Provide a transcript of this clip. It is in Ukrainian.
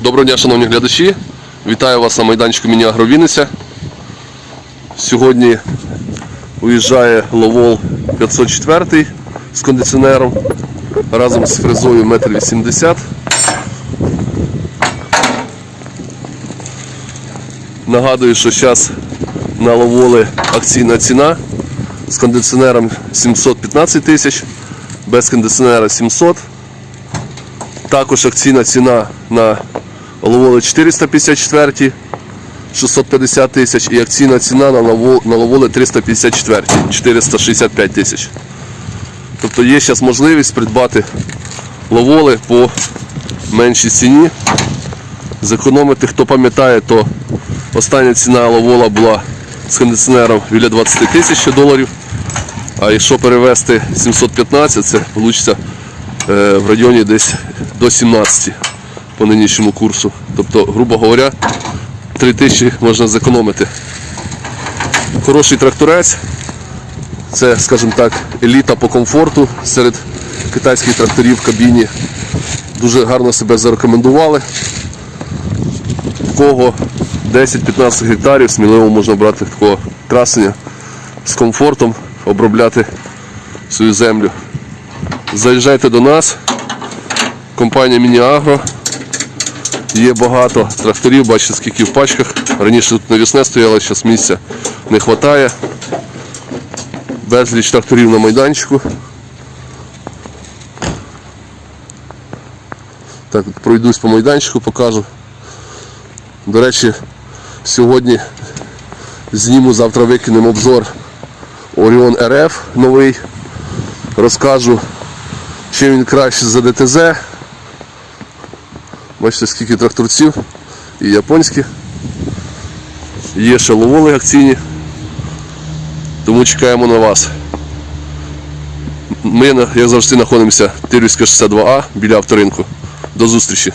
Доброго дня, шановні глядачі. Вітаю вас на майданчику міні Агровінниця. Сьогодні уїжджає Ловол 504 з кондиціонером разом з фрезою 1,80 м. Нагадую, що зараз на Ловоли акційна ціна з кондиціонером 715 тисяч, без кондиціонера 700 також акційна ціна на ловоли 454, 650 тисяч і акційна ціна на ловоли 354, 465 тисяч. Тобто є зараз можливість придбати ловоли по меншій ціні. Зекономити, хто пам'ятає, то остання ціна ловола була з кондиціонером біля 20 тисяч доларів. А якщо перевести 715, це вийде в районі десь до 17 по нинішньому курсу. Тобто, грубо говоря, 3 тисячі можна зекономити. Хороший тракторець. Це, скажімо так, еліта по комфорту серед китайських тракторів в кабіні. Дуже гарно себе зарекомендували. В кого 10-15 гектарів сміливо можна брати такого красення з комфортом, обробляти свою землю. Заїжджайте до нас. Компанія Мініагро. Є багато тракторів, бачите, скільки в пачках. Раніше тут навісне стояло, зараз місця не вистачає. Безліч тракторів на майданчику. Так, пройдусь по майданчику, покажу. До речі, сьогодні зніму, завтра викинемо обзор Orion RF новий. Розкажу, чим він краще за ДТЗ. Бачите, скільки тракторців і японські. Є ще ловоли акційні. Тому чекаємо на вас. Ми, як завжди, знаходимося Тирівська 62А біля авторинку. До зустрічі!